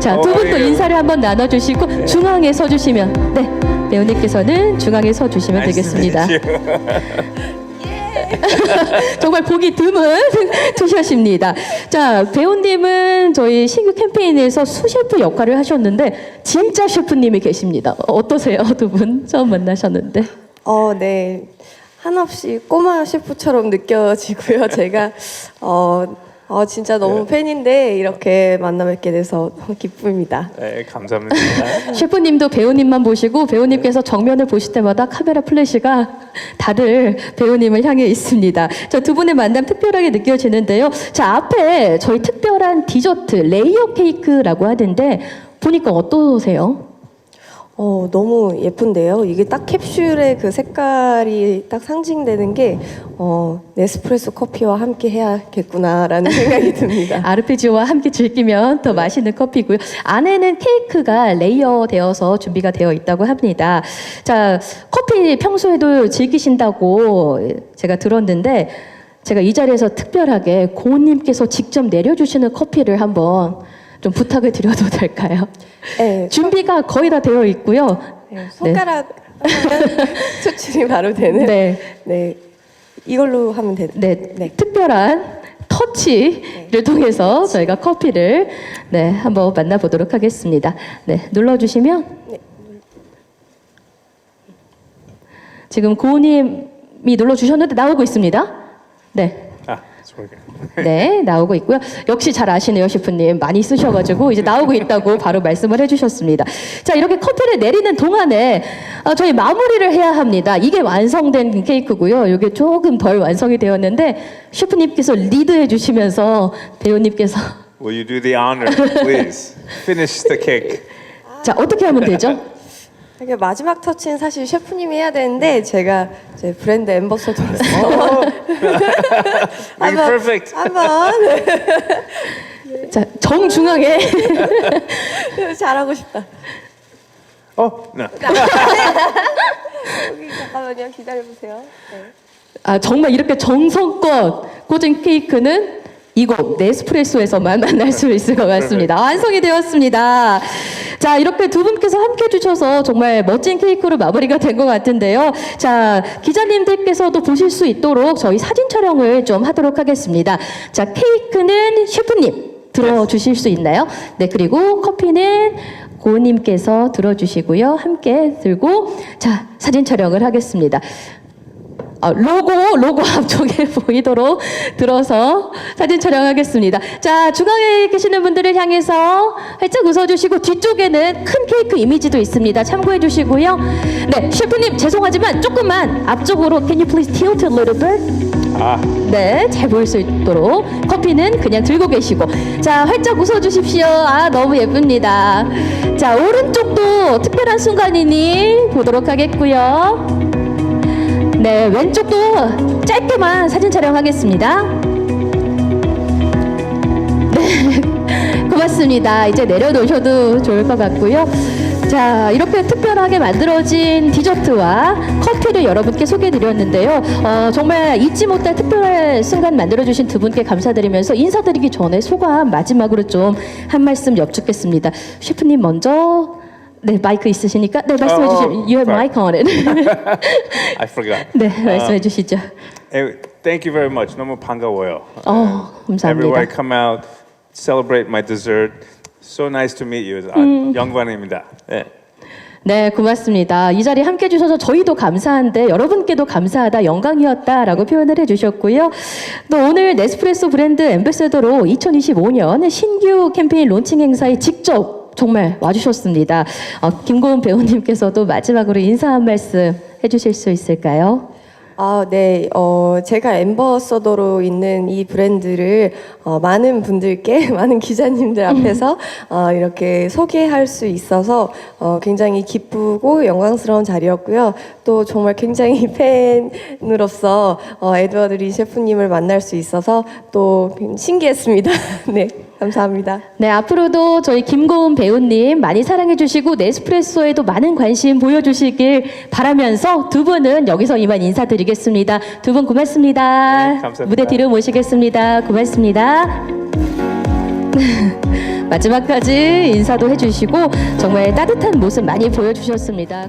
자, 두 어, 분또 예. 인사를 한번 나눠주시고 중앙에 서주시면 네 배우님께서는 중앙에 서주시면 되겠습니다. 정말 보기 드문 투샷입니다. 자, 배우님은 저희 신규 캠페인에서 수셰프 역할을 하셨는데 진짜 셰프님이 계십니다. 어떠세요, 두 분? 처음 만나셨는데. 어, 네. 한없이 꼬마 셰프처럼 느껴지고요. 제가 어, 어 진짜 너무 팬인데 이렇게 만나 뵙게 돼서 너무 기쁩니다. 네, 감사합니다. 셰프님도 배우님만 보시고 배우님께서 정면을 보실 때마다 카메라 플래시가 다들 배우님을 향해 있습니다. 자, 두 분의 만남 특별하게 느껴지는데요. 자, 앞에 저희 특별한 디저트 레이어 케이크라고 하던데 보니까 어떠세요? 어, 너무 예쁜데요. 이게 딱 캡슐의 그 색깔이 딱 상징되는 게 어, 네스프레소 커피와 함께 해야겠구나라는 생각이 듭니다. 아르페지오와 함께 즐기면 더 맛있는 커피고요. 안에는 케이크가 레이어 되어서 준비가 되어 있다고 합니다. 자, 커피 평소에도 즐기신다고 제가 들었는데 제가 이 자리에서 특별하게 고은님께서 직접 내려주시는 커피를 한번 좀 부탁을 드려도 될까요? 네, 준비가 거의 다 되어 있고요. 네, 손가락 하면 추출이 바로 되는 네. 네, 이걸로 하면 되는 네, 네. 특별한 터치를 통해서 저희가 커피를 네 한번 만나보도록 하겠습니다. 네, 눌러주시면 지금 고우님이 눌러주셨는데 나오고 있습니다. 네. 네, 나오고 있고요. 역시 잘 아시네요, 셰프님. 많이 쓰셔가지고 이제 나오고 있다고 바로 말씀을 해주셨습니다. 자, 이렇게 커피를 내리는 동안에 어, 저희 마무리를 해야 합니다. 이게 완성된 케이크고요. 이게 조금 덜 완성이 되었는데 셰프님께서 리드해 주시면서 배우님께서 Will you do the honor, please? Finish the cake. 자 어떻게 하면 되죠? 이게 마지막 터치는 사실 셰프님이 해야 되는데 제가 이제 브랜드 엠버서더로서 Make it perfect. 한번 자 정중앙에 잘하고 싶다. Oh, no. 여기 잠깐만요. 기다려 보세요. 네. 아 정말 이렇게 정성껏 꽂은 케이크는 이곳 네스프레소에서만 만날 수 있을 것 같습니다. 완성이 되었습니다. 자 이렇게 두 분께서 함께 해주셔서 정말 멋진 케이크로 마무리가 된 것 같은데요. 자 기자님들께서도 보실 수 있도록 저희 사진 촬영을 좀 하도록 하겠습니다. 자 케이크는 셰프님 들어주실 수 있나요? 네 그리고 커피는 고은님께서 들어주시고요. 함께 들고 자 사진 촬영을 하겠습니다. 아, 로고 로고 앞쪽에 보이도록 들어서 사진 촬영하겠습니다. 자 중앙에 계시는 분들을 향해서 활짝 웃어주시고 뒤쪽에는 큰 케이크 이미지도 있습니다. 참고해 주시고요. 네 셰프님 죄송하지만 조금만 앞쪽으로 Can you please tilt a little bit? Ah, 네, 잘 보일 수 있도록 커피는 그냥 들고 계시고 자 활짝 웃어주십시오. 아 너무 예쁩니다. 자 오른쪽도 특별한 순간이니 보도록 하겠고요. 네, 왼쪽도 짧게만 사진 촬영하겠습니다. 네, 고맙습니다. 이제 내려놓으셔도 좋을 것 같고요. 자, 이렇게 특별하게 만들어진 디저트와 커피를 여러분께 소개해드렸는데요. 어, 정말 잊지 못할 특별한 순간 만들어주신 두 분께 감사드리면서 인사드리기 전에 소감 마지막으로 좀 한 말씀 여쭙겠습니다. 셰프님 먼저 네 마이크 있으시니까 네 말씀해 어, 주시죠. You have sorry. mic on it. I forgot. 네, 말씀해 주시죠. Hey, thank you very much. 너무 반가워요. 어, Everywhere I 감사합니다. come out, celebrate my dessert. So nice to meet you. 아, 영광입니다. 네. 네, 고맙습니다. 이 자리에 함께 해주셔서 저희도 감사한데 여러분께도 감사하다, 영광이었다라고 표현을 해주셨고요. 또 오늘 네스프레소 브랜드 엠베서더로 2025년 신규 캠페인 론칭 행사에 직접 정말 와주셨습니다. 어, 김고은 배우님께서도 마지막으로 인사 한 말씀 해주실 수 있을까요? 아, 네. 어, 제가 엠버서더로 있는 이 브랜드를 어, 많은 분들께, 많은 기자님들 앞에서 어, 이렇게 소개할 수 있어서 어, 굉장히 기쁘고 영광스러운 자리였고요. 또 정말 굉장히 팬으로서 어, 에드워드 리 셰프님을 만날 수 있어서 또 신기했습니다. 네. 감사합니다. 네, 앞으로도 저희 김고은 배우님 많이 사랑해주시고 네스프레소에도 많은 관심 보여주시길 바라면서 두 분은 여기서 이만 인사드리겠습니다. 두 분 고맙습니다. 네, 감사합니다. 무대 뒤로 모시겠습니다. 고맙습니다. 마지막까지 인사도 해주시고 정말 따뜻한 모습 많이 보여주셨습니다.